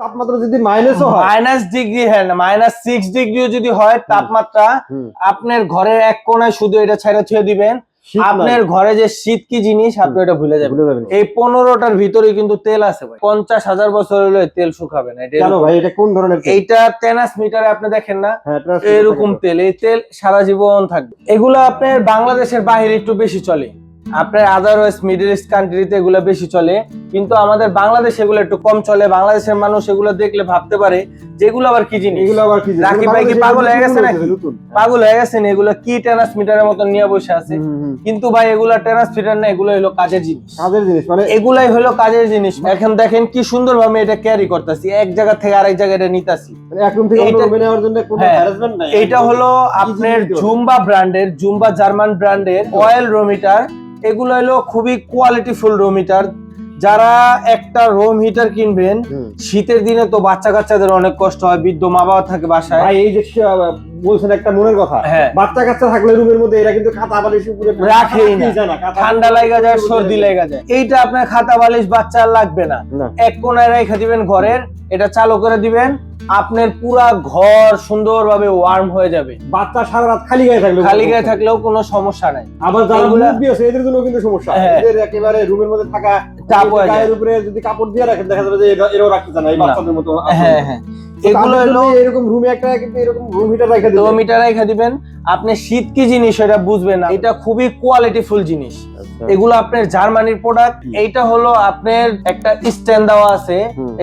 তাপমাত্রা যদি মাইনাসও হয়। মাইনাস ডিগ্রি হ্যাঁ মাইনাস সিক্স ডিগ্রিও যদি হয় তাপমাত্রা আপনার ঘরের এক কোনায় শুধু এটা ছাইরা ছুঁয়ে দিবেন। আপনার ঘরে যে শীত কি জিনিস আপনি এটা ভুলে যাবেন। এই পনেরোটার ভিতরে কিন্তু তেল আছে ভাই। পঞ্চাশ হাজার বছর হলে তেল শুকাবে না এটা ভাই এটা কোন ধরনের এইটা তেনাস মিটারে আপনি দেখেন না হ্যাঁ, এরকম তেল এই তেল সারা জীবন থাকবে। এগুলো আপনার বাংলাদেশের বাইরে একটু বেশি চলে। আপনার আদারওয়াইজ মিডল ইস্ট কান্ট্রিতে এগুলো বেশি চলে। কিন্তু আমাদের বাংলাদেশে এগুলো একটু কম চলে। বাংলাদেশের মানুষ এগুলো দেখলে ভাবতে পারে যেগুলো আবার কি জিনিস? এগুলো আবার কি জিনিস? রাকিব ভাই কি পাগল হয়ে গেছে নাকি? পাগল হয়ে গেছেন এগুলো কি টেনাস মিটারের মতন নিয়ে বসে আছে। কিন্তু ভাই এগুলা টেনাস মিটার না এগুলো হলো কাজের জিনিস। কাজের জিনিস মানে এগুলাই হলো কাজের জিনিস। এখন দেখেন কি সুন্দর ভাবে এটা ক্যারি করতেছি। এক জায়গা থেকে আরেক জায়গায় এটা নিতাছি। মানে এক থেকে অন্য এইটা- নেওয়ার জন্য কোনো হ্যাঁ, হলো আপনার জুম্বা ব্র্যান্ডের জুম্বা জার্মান ব্র্যান্ডের অয়েল রোমিটার এগুলো হলো খুবই কোয়ালিটিফুল রোমিটার যারা একটা রোম হিটার কিনবেন শীতের দিনে তো বাচ্চা কাচ্চাদের অনেক কষ্ট হয় বৃদ্ধ মা বাবা থাকে বাসায়। ভাই এই যে বলছেন একটা মনের কথা। হ্যাঁ। বাচ্চা কাচ্চা থাকলে রুমের মধ্যে এরা কিন্তু খাতা বালিশ উপরে রাখেই না। ঠান্ডা লাগা যায় সর্দি লাগা যায়। এইটা আপনার খাতা বালিশ বাচ্চা লাগবে না। না। এক কোনায় রেখে দিবেন ঘরের এটা চালু করে দিবেন আপনার পুরা ঘর সুন্দরভাবে ওয়ার্ম হয়ে যাবে। বাচ্চা সারা রাত খালি গায়ে থাকবে খালি গায়ে থাকলেও কোনো সমস্যা নাই। আবার যারা মুরব্বি আছে এদের জন্য কিন্তু সমস্যা। হ্যাঁ। এদের একেবারে রুমের মধ্যে থাকা চাপ হয়ে যায়। উপরে যদি কাপড় দিয়ে রাখেন দেখা যাবে যে এরাও রাখতে চায় না এই বাচ্চাদের মতো হ্যাঁ হ্যাঁ এগুলো হলো এরকম রুমে একটা কিন্তু এরকম রুম হিটার রেখে দো দিবে মিটার রেখে দিবেন। আপনি শীত কি জিনিস এটা বুঝবেন না। এটা খুবই কোয়ালিটিফুল জিনিস। আচ্ছা। এগুলো আপনার জার্মানির প্রোডাক্ট এইটা হলো আপনার একটা স্ট্যান্ড দেওয়া আছে।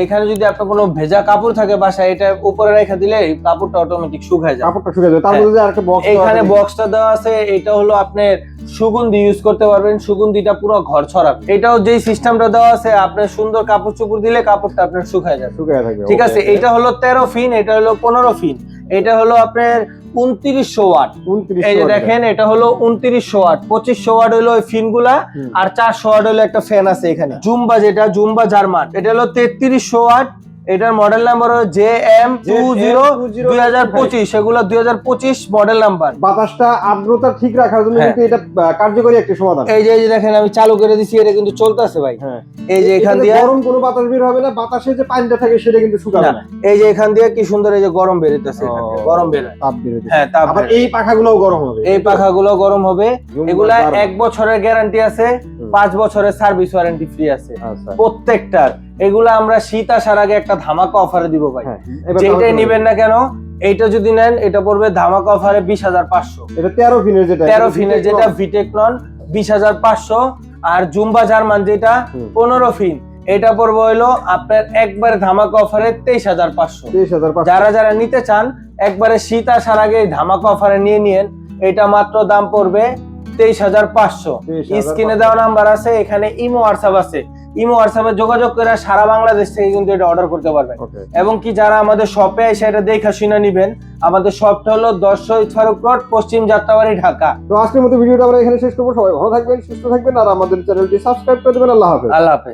এখানে যদি আপনার কোনো ভেজা কাপড় থাকে বাসায় এটা উপরে রেখে দিলে কাপড়টা অটোমেটিক শুকায় যায়। কাপড়টা শুকিয়ে যাবে তার হ্যাঁ। আরেকটা বক্স এইখানে বক্সটা দেওয়া আছে। এটা হলো আপনার সুগন্ধি ইউজ করতে পারবেন। সুগন্ধিটা পুরো ঘর ছড়াবে। এটাও যেই সিস্টেমটা দেওয়া আছে আপনার সুন্দর কাপড় চুপড় দিলে কাপড়টা আপনার শুকায় যাবে। শুকায় থাকবে ঠিক আছে? এটা হলো তেরো ফিন এটা হলো পনেরো ফিন। এটা হলো আপনার উনত্রিশশো ওয়াট। 29 এই যে দেখেন এটা হলো উনত্রিশশো ওয়াট। পঁচিশশো ওয়াট হলো ওই ফিনগুলা আর চারশো ওয়াট হলো একটা ফ্যান আছে এখানে। জুম্বা যেটা জুম্বা জার্মান। এটা হলো তেত্রিশশো ওয়াট এটার মডেল নাম্বার হলো জে এম টু জিরো দুই হাজার পঁচিশ। এগুলো দুই হাজার পঁচিশ মডেল নাম্বার বাতাসটা আর্দ্রতা ঠিক রাখার জন্য হ্যাঁ। কিন্তু এটা কার্যকরী একটি সমাধান। এই যে এই যে দেখেন আমি চালু করে দিছি এটা কিন্তু চলতেছে ভাই। হ্যাঁ। এই যে এখান দিয়ে গরম কোনো বাতাস বের হবে না বাতাসে যে পানিটা থাকে সেটা কিন্তু শুকাবে না, এই যে এখান দিয়ে কি সুন্দর এই যে গরম বেরোতেছে। গরম বেরোয় তাপ বের হ্যাঁ তারপর এই পাখাগুলোও গরম হবে। এই পাখাগুলো গরম হবে। এগুলা এক বছরের গ্যারান্টি আছে। পাঁচ বছরের সার্ভিস ওয়ারেন্টি ফ্রি আছে। আচ্ছা। প্রত্যেকটার এগুলো আমরা শীত আসার আগে একটা ধামাকা অফারে দিব ভাই। হ্যাঁ যেটাই নিবেন না কেন এইটা যদি নেন এটা পড়বে ধামাকা অফারে বিশ হাজার পাঁচশো। এটা তেরো ফিনের যেটা তেরো ফিনের যেটা ভিটেক নন বিশ হাজার পাঁচশো। আর জুম্বা জার্মান যেটা পনেরো ফিন। এটা পড়বে হইল আপনার একবারে ধামাকা অফারে তেইশ হাজার পাঁচশো। যারা যারা নিতে চান একবারে শীত আসার আগে ধামাকা অফারে নিয়ে নিন এটা মাত্র দাম পড়বে তেইশ হাজার পাঁচশো। স্ক্রিনে দেওয়া নাম্বার আছে এখানে ইমো হোয়াটসঅ্যাপ আছে। ইমো হোয়াটসঅ্যাপে যোগাযোগ করে সারা বাংলাদেশ থেকে কিন্তু এটা অর্ডার করতে পারবেন। এবং কি যারা আমাদের শপে এসে এটা দেখা শুনে নিবেন আমাদের শপটা হলো শহীদ ফারুক রোড পশ্চিম যাত্রাবাড়ি ঢাকা। তো আজকের মতো ভিডিওটা আমরা এখানে শেষ করব। সবাই ভালো থাকবেন সুস্থ থাকবেন আর আমাদের চ্যানেলটি সাবস্ক্রাইব করে দেবেন। আল্লাহ হাফেজ। আল্লাহ হাফেজ।